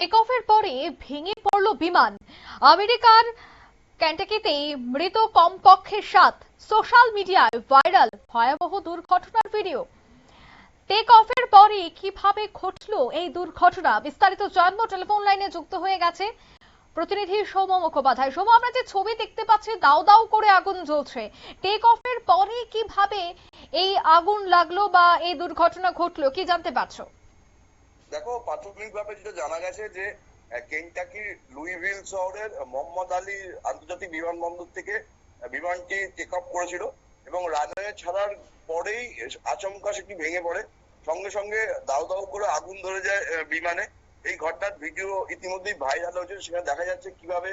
Take অফের পরে ভেঙে পড়ল বিমান। আমেরিকার ক্যান্টাকিতে মৃত কমপক্ষে সাত। সোশ্যাল মিডিয়ায় ভাইরাল ভয়াবহ দুর্ঘটনার ভিডিও। টেক অফের পরে কীভাবে ঘটলো এই দুর্ঘটনা বিস্তারিত জন্ম টেলিফোন লাইনে যুক্ত হয়ে গেছে প্রতিনিধি সৌম মুখোপাধ্যায়। সৌম আমরা যে ছবি দেখতে পাচ্ছি দাউ দাউ করে আগুন জ্বলছে। টেক অফের পরে কীভাবে এই আগুন লাগল বা এই দুর্ঘটনা ঘটলো, কি জানতে পারছ? দেখো, প্রাথমিকভাবে যেটা জানা গেছে যে কেন্টাকির লুইভিল শহরের মোহাম্মদ আলী আন্তর্জাতিক বিমানবন্দর থেকে বিমানটি টেক অফ করেছিল এবং রানওয়ে ছাড়ার পরেই আচমকা সেটি ভেঙে পড়ে। সঙ্গে সঙ্গে দাউ দাউ করে আগুন ধরে যায় বিমানে। এই ঘটনার ভিডিও ইতিমধ্যেই ভাইরাল হয়েছে, সেখানে দেখা যাচ্ছে কীভাবে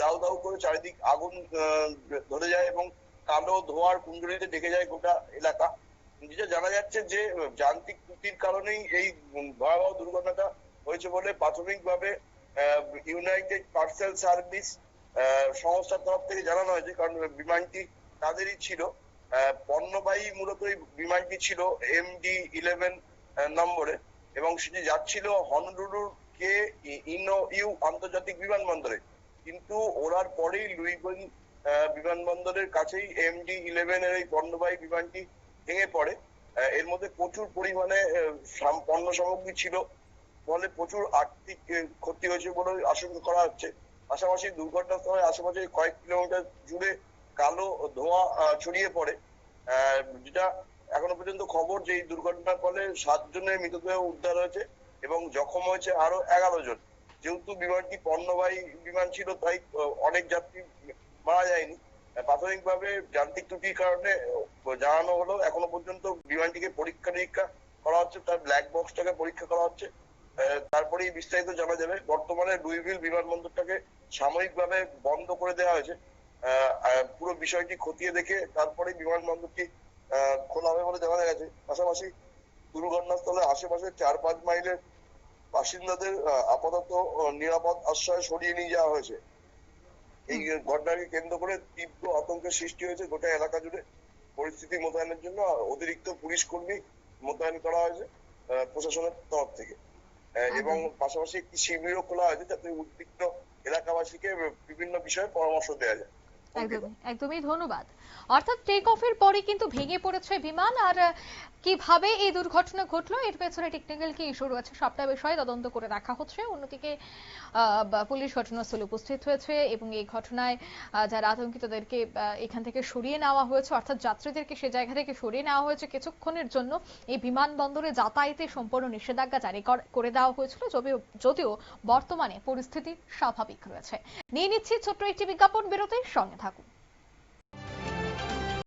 দাউ দাউ করে চারিদিক আগুন ধরে যায় এবং কালো ধোঁয়ার কুণ্ডলিতে ডেকে যায় গোটা এলাকা। যেটা জানা যাচ্ছে যে যান্ত্রিক ত্রুটির কারণেই এই ভয়াবহ দুর্ঘটনাটা হয়েছে বলে প্রাথমিকভাবে ইউনাইটেড পার্সেল সার্ভিস সংস্থার তরফ থেকে জানানো হয়েছে। কারণ বিমানটি তাদেরই ছিল। পণ্যবাহী মূলত এই বিমানটি ছিল এমডি ইলেভেন নম্বরে। এবং সেটি যাচ্ছিল হনরুলুর কে ইনো ইউ আন্তর্জাতিক বিমানবন্দরে। কিন্তু ওড়ার পরেই আহ, বিমানবন্দরের কাছেই এমডি ইলেভেন এর এই পণ্যবাহী বিমানটি ভেঙে পড়ে। এর মধ্যে প্রচুর পরিমাণে পণ্য সামগ্রী ছিল। ফলে প্রচুর আর্থিক ক্ষতি হয়েছে বলে আশঙ্কা করা হচ্ছে। পাশাপাশি দুর্ঘটনার সময় আশেপাশে কয়েক কিলোমিটার জুড়ে কালো ধোঁয়া ছড়িয়ে পড়ে। যেটা এখনও পর্যন্ত খবর যে এই দুর্ঘটনার ফলে সাত জনের মৃতদেহ উদ্ধার হয়েছে এবং জখম হয়েছে আরও এগারো জন। যেহেতু বিমানটি পণ্যবাহী বিমান ছিল, তাই অনেক যাত্রী মারা যায়নি। প্রাথমিকভাবে যান্ত্রিক ত্রুটির কারণে জানানো হলো এখনও পর্যন্ত বিমানটিকে পরীক্ষা নিরীক্ষা করা হচ্ছে তার ব্ল্যাক বক্সটাকে পরীক্ষা করা হচ্ছে। আহ, তারপরেই বিস্তারিত জানা যাবে বর্তমানে লুইভিল বিমানবন্দরটাকে সাময়িকভাবে বন্ধ করে দেওয়া হয়েছে। পুরো বিষয়টি খতিয়ে দেখে তারপরে বিমানবন্দরটি খোলা হবে বলে জানা গেছে। পাশাপাশি দুর্ঘটনাস্থলে আশেপাশে চার পাঁচ মাইলের বাসিন্দাদের আপাতত নিরাপদ আশ্রয় সরিয়ে নিয়ে যাওয়া হয়েছে। এই ঘটনাকে কেন্দ্র করে তীব্র আতঙ্কের সৃষ্টি হয়েছে গোটা এলাকা জুড়ে পরিস্থিতি মোতায়েনের জন্য অতিরিক্ত পুলিশ কর্মী মোতায়েন করা হয়েছে প্রশাসনের তরফ থেকে। আহ, এবং পাশাপাশি একটি শিবিরও খোলা হয়েছে যাতে উদ্বিগ্ন এলাকাবাসীকে বিভিন্ন বিষয়ে পরামর্শ দেওয়া যায়। একদমই একদমই ধন্যবাদ। অর্থাৎ টেক অফের পরে কিন্তু ভেঙে পড়েছে বিমান আর কীভাবে এই দুর্ঘটনা ঘটলো? এর পেছনে টেকনিক্যাল কি ইস্যু রয়েছে সবটা বিষয়ে তদন্ত করে দেখা হচ্ছে। অন্যদিকে পুলিশ ঘটনাস্থলে উপস্থিত হয়েছে এবং এই ঘটনায় যারা আতঙ্কিতদেরকে এখান থেকে সরিয়ে নেওয়া হয়েছে, অর্থাৎ যাত্রীদেরকে সে জায়গা থেকে সরিয়ে নেওয়া হয়েছে কিছুক্ষণের জন্য, এই বিমানবন্দরে যাতায়াতে সম্পূর্ণ নিষেধাজ্ঞা জারি করে দেওয়া হয়েছিল যদিও বর্তমানে পরিস্থিতি স্বাভাবিক রয়েছে। নিয়ে নিচ্ছি ছোট্ট একটি বিজ্ঞাপন বিরতির, সঙ্গে থাকুন।